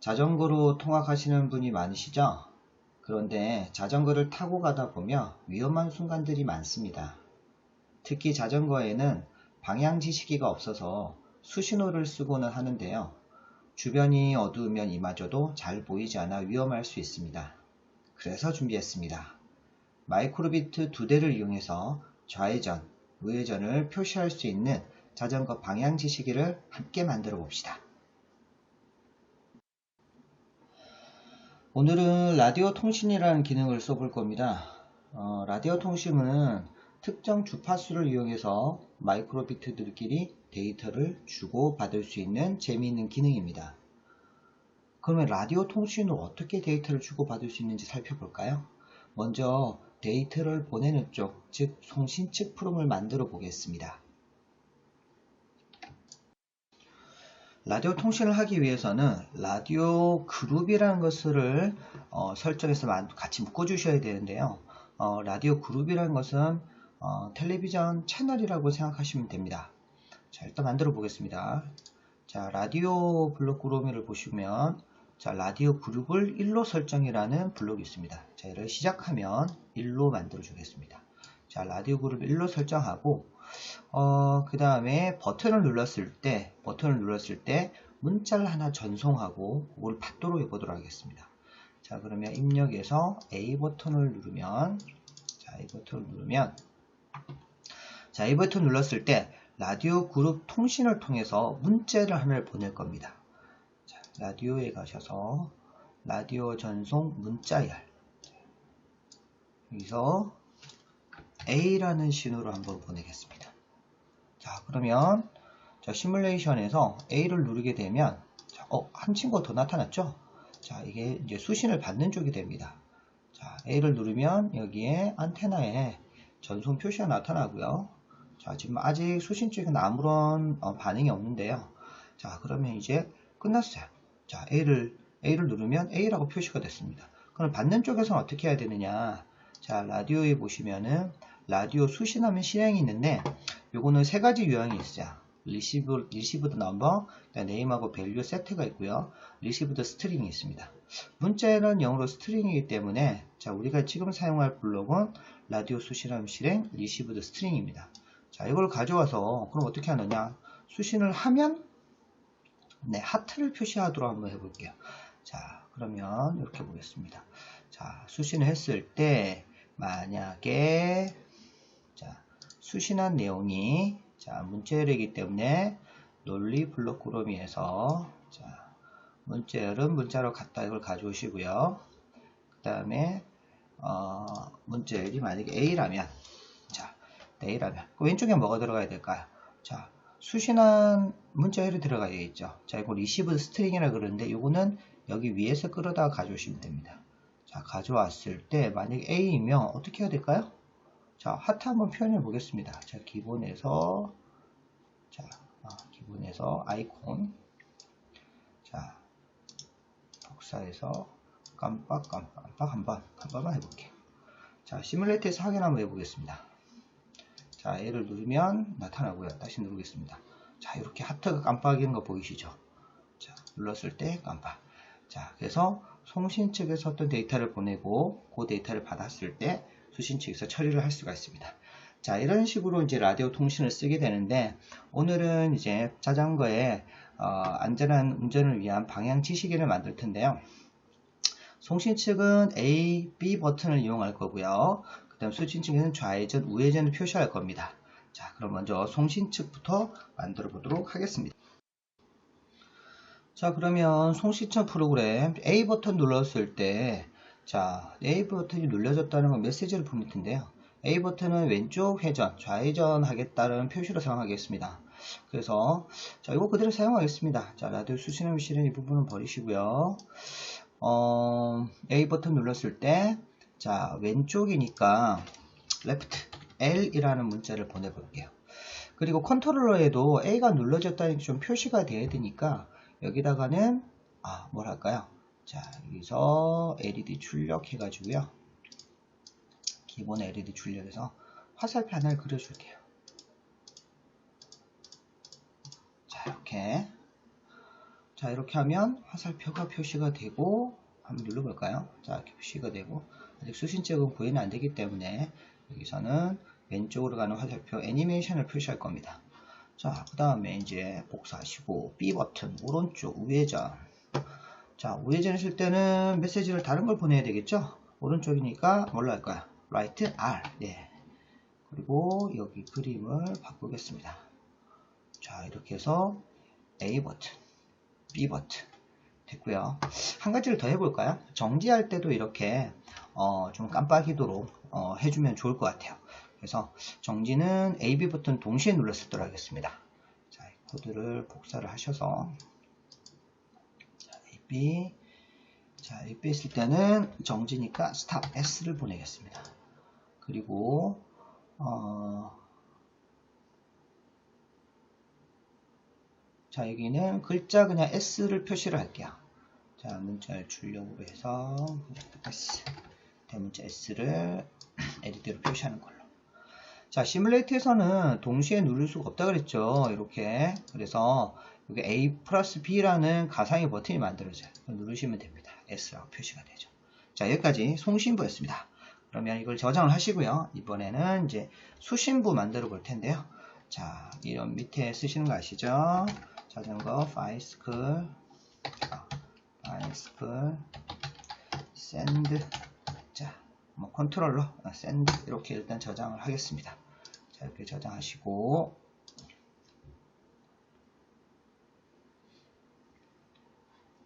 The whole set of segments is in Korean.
자전거로 통학하시는 분이 많으시죠? 그런데 자전거를 타고 가다 보면 위험한 순간들이 많습니다. 특히 자전거에는 방향 지시기가 없어서 수신호를 쓰고는 하는데요. 주변이 어두우면 이마저도 잘 보이지 않아 위험할 수 있습니다. 그래서 준비했습니다. 마이크로비트 두 대를 이용해서 좌회전, 우회전을 표시할 수 있는 자전거 방향 지시기를 함께 만들어 봅시다. 오늘은 라디오 통신이라는 기능을 써볼 겁니다. 어, 라디오 통신은 특정 주파수를 이용해서 마이크로비트들끼리 데이터를 주고 받을 수 있는 재미있는 기능입니다. 그러면 라디오 통신으로 어떻게 데이터를 주고 받을 수 있는지 살펴볼까요? 먼저 데이터를 보내는 쪽, 즉 송신 측 프롬을 만들어 보겠습니다. 라디오 통신을 하기 위해서는 라디오 그룹이라는 것을 어, 설정해서 같이 묶어주셔야 되는데요. 어, 라디오 그룹이라는 것은 어, 텔레비전 채널이라고 생각하시면 됩니다. 자, 일단 만들어 보겠습니다. 자, 라디오 블록 그룹을 보시면 자, 라디오 그룹을 1로 설정이라는 블록이 있습니다. 자, 이를 시작하면 1로 만들어 주겠습니다. 자, 라디오 그룹 1로 설정하고 어, 그 다음에 버튼을 눌렀을 때 버튼을 눌렀을 때 문자를 하나 전송하고 그걸 받도록 해보도록 하겠습니다. 자 그러면 입력에서 A 버튼을 누르면 자 A 버튼을 누르면 자 A 버튼 눌렀을 때 라디오 그룹 통신을 통해서 문자를 하나를 보낼 겁니다. 자, 라디오에 가셔서 라디오 전송 문자열 여기서 A라는 신호로 한번 보내겠습니다. 자, 그러면 자, 시뮬레이션에서 A를 누르게 되면 자, 어, 한 친구가 더 나타났죠? 자, 이게 이제 수신을 받는 쪽이 됩니다. 자, A를 누르면 여기에 안테나에 전송 표시가 나타나고요. 자, 지금 아직 수신 쪽에는 아무런 어, 반응이 없는데요. 자, 그러면 이제 끝났어요. 자, A를 A를 누르면 A라고 표시가 됐습니다. 그럼 받는 쪽에서는 어떻게 해야 되느냐? 자, 라디오에 보시면은 라디오 수신하면 실행이 있는데 요거는 세 가지 유형이 있어요. 리시브, 리시브드 넘버, 네임하고 밸류 세트가 있고요. 리시브드 스트링이 있습니다. 문자는 영어로 스트링이기 때문에 자 우리가 지금 사용할 블록은 라디오 수신함 실행 리시브드 스트링입니다. 자 이걸 가져와서 그럼 어떻게 하느냐 수신을 하면 네 하트를 표시하도록 한번 해볼게요. 자 그러면 이렇게 보겠습니다. 자 수신을 했을 때 만약에 자, 수신한 내용이 자, 문자열이기 때문에 논리 블록 구름이에서 자, 문자열은 문자로 갖다 이걸 가져오시고요. 그 다음에 어, 문자열이 만약에 A라면 자, A라면 그 왼쪽에 뭐가 들어가야 될까요? 자, 수신한 문자열이 들어가야겠죠. 자, 이거 리시브 스트링이라 그러는데 이거는 여기 위에서 끌어다가 가져오시면 됩니다. 자, 가져왔을 때 만약에 A이면 어떻게 해야 될까요? 자, 하트 한번 표현해 보겠습니다. 자, 기본에서 자, 아, 기본에서 아이콘 자, 복사해서 깜빡 깜빡 깜빡 한번 한번만 해볼게요. 자, 시뮬레이트에서 확인 한번 해보겠습니다. 자, 얘를 누르면 나타나고요. 다시 누르겠습니다. 자, 이렇게 하트가 깜빡이는 거 보이시죠? 자, 눌렀을 때 깜빡. 자, 그래서 송신 측에서 어떤 데이터를 보내고 그 데이터를 받았을 때 수신 측에서 처리를 할 수가 있습니다. 자, 이런 식으로 이제 라디오 통신을 쓰게 되는데 오늘은 이제 자전거의 어, 안전한 운전을 위한 방향 지시기를 만들 텐데요. 송신 측은 A, B 버튼을 이용할 거고요. 그 다음 수신 측에는 좌회전, 우회전을 표시할 겁니다. 자, 그럼 먼저 송신 측부터 만들어 보도록 하겠습니다. 자 그러면 송시청 프로그램 A 버튼 눌렀을 때 자 A 버튼이 눌려졌다는 건 메시지를 텐데요. A 버튼은 왼쪽 회전 좌회전 하겠다는 표시로 사용하겠습니다. 그래서 자 이거 그대로 사용하겠습니다. 자 라디오 수신음 실은 이 부분은 버리시고요. 어, A 버튼 눌렀을 때 자 왼쪽이니까 left L이라는 문자를 보내 볼게요. 그리고 컨트롤러에도 A가 눌러졌다는 게좀 표시가 돼야 되니까 여기다가는 아, 뭘 할까요? 자, 여기서 LED 출력 해가지고요. 기본 LED 출력해서 화살표 하나를 그려줄게요. 자, 이렇게. 자, 이렇게 하면 화살표가 표시가 되고, 한번 눌러볼까요? 자, 이렇게 표시가 되고, 아직 수신적은 구현이 안 되기 때문에, 여기서는 왼쪽으로 가는 화살표 애니메이션을 표시할 겁니다. 자, 그 다음에 이제 복사하시고, B 버튼, 오른쪽 우회전. 자, 우회전 했을 때는 메시지를 다른 걸 보내야 되겠죠? 오른쪽이니까 뭘로 할까요? right R. 네. 그리고 여기 그림을 바꾸겠습니다. 자, 이렇게 해서 A 버튼, B 버튼 됐고요. 한 가지를 더 해볼까요? 정지할 때도 이렇게 어, 좀 깜빡이도록 어, 해주면 좋을 것 같아요. 그래서 정지는 A, B 버튼 동시에 눌렀을 때 하겠습니다. 자, 이 코드를 복사를 하셔서 B 자, A, B 했을 때는 정지니까 스탑 S를 보내겠습니다. 그리고 어, 자, 여기는 글자 그냥 S를 표시를 할게요. 자, 문자를 출력으로 해서 S, 대문자 S를 에디트로 표시하는 걸로. 자, 시뮬레이트에서는 동시에 누를 수가 없다 그랬죠. 이렇게. 그래서 여기 A 플러스 B라는 가상의 버튼이 만들어져요. 누르시면 됩니다. S라고 표시가 되죠. 자, 여기까지 송신부였습니다. 그러면 이걸 저장을 하시고요. 이번에는 이제 수신부 만들어 볼 텐데요. 자, 이런 밑에 쓰시는 거 아시죠? 자전거 파이스클 파이스클 샌드 자, 뭐 컨트롤러 샌드 이렇게 일단 저장을 하겠습니다. 자, 이렇게 저장하시고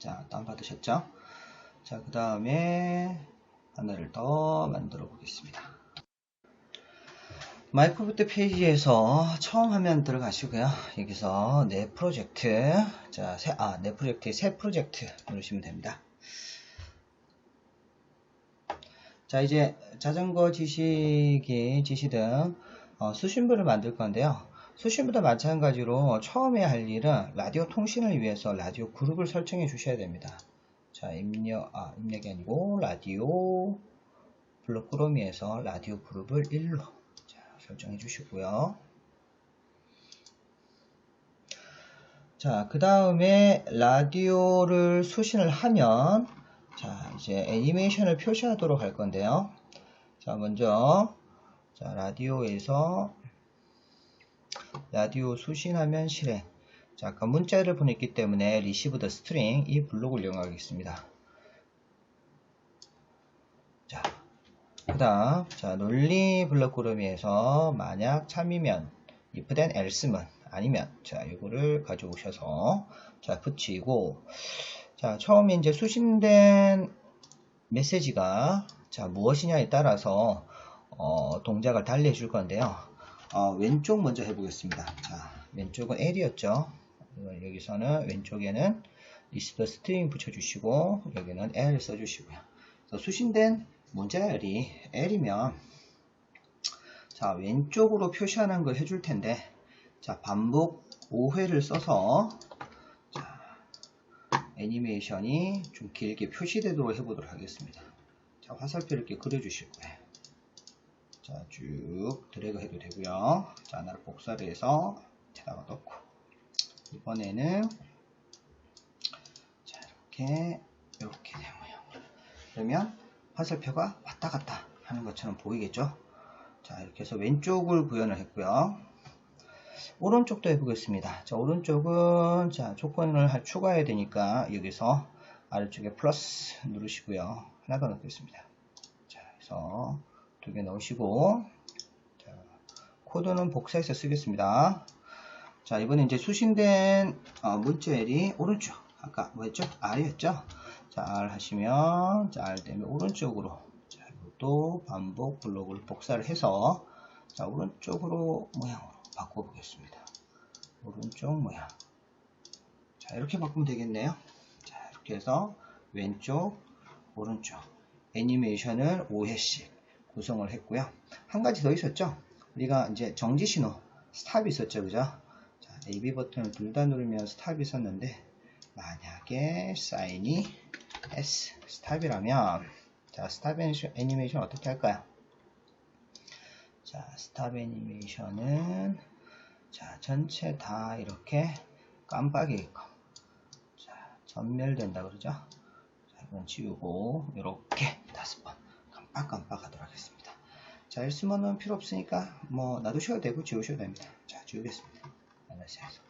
자, 다운받으셨죠? 자, 그 다음에 하나를 더 만들어 보겠습니다. 마이크로프트 페이지에서 처음 화면 들어가시고요. 여기서 내 프로젝트, 자, 새, 아, 내 프로젝트의 새 프로젝트 누르시면 됩니다. 자, 이제 자전거 지식이 지시 등 어, 수신부를 만들 건데요. 수신부도 마찬가지로 처음에 할 일은 라디오 통신을 위해서 라디오 그룹을 설정해 주셔야 됩니다. 자, 입력, 아, 입력이 아니고, 라디오, 블록 꾸러미에서 라디오 그룹을 1로 자, 설정해 주시고요. 자, 그 다음에 라디오를 수신을 하면, 자, 이제 애니메이션을 표시하도록 할 건데요. 자, 먼저, 자, 라디오에서, 라디오 수신하면 실행. 자, 아까 문자를 보냈기 때문에 the string 이 블록을 이용하겠습니다. 자, 그 다음, 자, 논리 블록 구름이에서 만약 참이면, if then else면, 아니면, 자, 이거를 가져오셔서, 자, 붙이고, 자, 처음에 이제 수신된 메시지가, 자, 무엇이냐에 따라서, 어, 동작을 달리 해 줄 건데요. 어, 왼쪽 먼저 해보겠습니다. 자, 왼쪽은 L이었죠. 여기서는 왼쪽에는 리스트 스트링 붙여주시고 여기는 L 써주시고요. 수신된 문자열이 L이면 자 왼쪽으로 표시하는 걸 해줄 텐데 자 반복 5회를 써서 자, 애니메이션이 좀 길게 표시되도록 해보도록 하겠습니다. 자 화살표 이렇게 그려주시고요. 자 쭉 드래그 해도 되고요. 자 하나를 복사를 해서 에다가 넣고. 이번에는 자 이렇게 이렇게 된 모양 그러면 화살표가 왔다 갔다 하는 것처럼 보이겠죠? 자 이렇게 해서 왼쪽을 구현을 했고요. 오른쪽도 해보겠습니다. 자 오른쪽은 자 조건을 추가해야 되니까 여기서 아래쪽에 플러스 누르시고요. 하나 더 넣겠습니다. 자 그래서 두 개 넣으시고 자, 코드는 복사해서 쓰겠습니다 자, 이번에 이제 수신된 어, 문자열이 오른쪽. 아까 뭐였죠? R이었죠? 자, R 하시면, 자, R 되면 오른쪽으로. 자, 이것도 반복 블록을 복사를 해서, 자, 오른쪽으로 모양으로 바꿔보겠습니다. 오른쪽 모양. 자, 이렇게 바꾸면 되겠네요. 자, 이렇게 해서 왼쪽, 오른쪽. 애니메이션을 5회씩 구성을 했고요. 한 가지 더 있었죠? 우리가 이제 정지 신호, 스탑이 있었죠, 그죠? AB 버튼을 둘 다 누르면 스탑이 있었는데 만약에 사인이 S 스탑이라면 자 스탑 애니메이션 어떻게 할까요? 자 스탑 애니메이션은 자 전체 다 이렇게 깜빡이게끔 자 전멸된다 그러죠? 자, 이건 지우고 이렇게 깜빡깜빡 하도록 하겠습니다. 자, 일수만은 필요 없으니까 뭐 놔두셔도 되고 지우셔도 됩니다. 자, 지우겠습니다. 마이너스에서.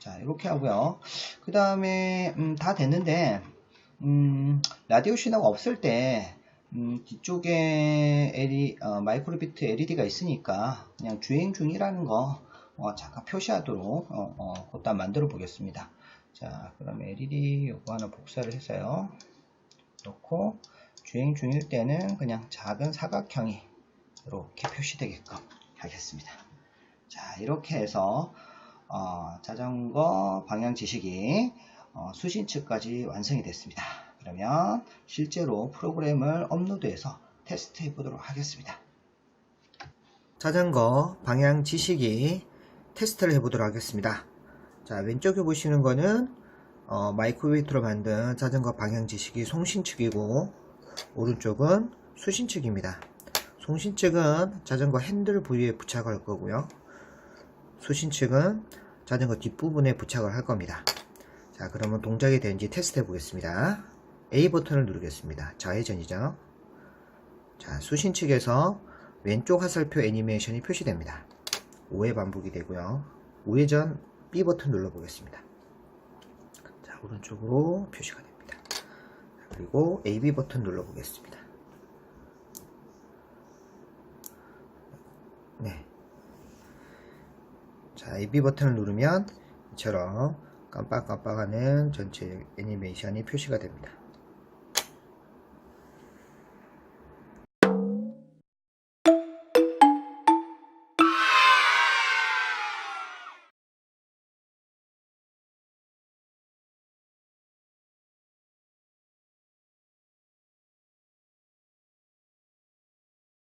자, 이렇게 하고요. 그 다음에 음, 다 됐는데 음, 라디오 신호가 없을 때 음, 뒤쪽에 LED, 어, 마이크로비트 LED가 있으니까 그냥 주행 중이라는 거 어, 잠깐 표시하도록 어, 어, 그것도 만들어 보겠습니다. 자, 그럼 LED 요거 하나 복사를 해서요. 놓고 주행 중일 때는 그냥 작은 사각형이 이렇게 표시되게끔 하겠습니다. 자, 이렇게 해서 어, 자전거 방향 지식이 어, 수신 측까지 완성이 됐습니다. 그러면 실제로 프로그램을 업로드해서 테스트 해 보도록 하겠습니다. 자전거 방향 지식이 테스트를 해보도록 하겠습니다. 자, 왼쪽에 보시는 거는 어, 마이크로웨이트로 만든 자전거 방향 지식이 송신측이고 오른쪽은 수신측입니다. 송신측은 자전거 핸들 부위에 부착할 거고요. 수신측은 자전거 뒷부분에 부착을 할 겁니다. 자, 그러면 동작이 되는지 테스트 해 보겠습니다. A 버튼을 누르겠습니다. 좌회전이죠. 자, 수신측에서 왼쪽 화살표 애니메이션이 표시됩니다. 5회 반복이 되고요. 우회전 B 버튼 눌러보겠습니다. 자, 오른쪽으로 표시가 됩니다. 그리고 AB 버튼 눌러보겠습니다. 네. 자, AB 버튼을 누르면 이처럼 깜빡깜빡하는 전체 애니메이션이 표시가 됩니다.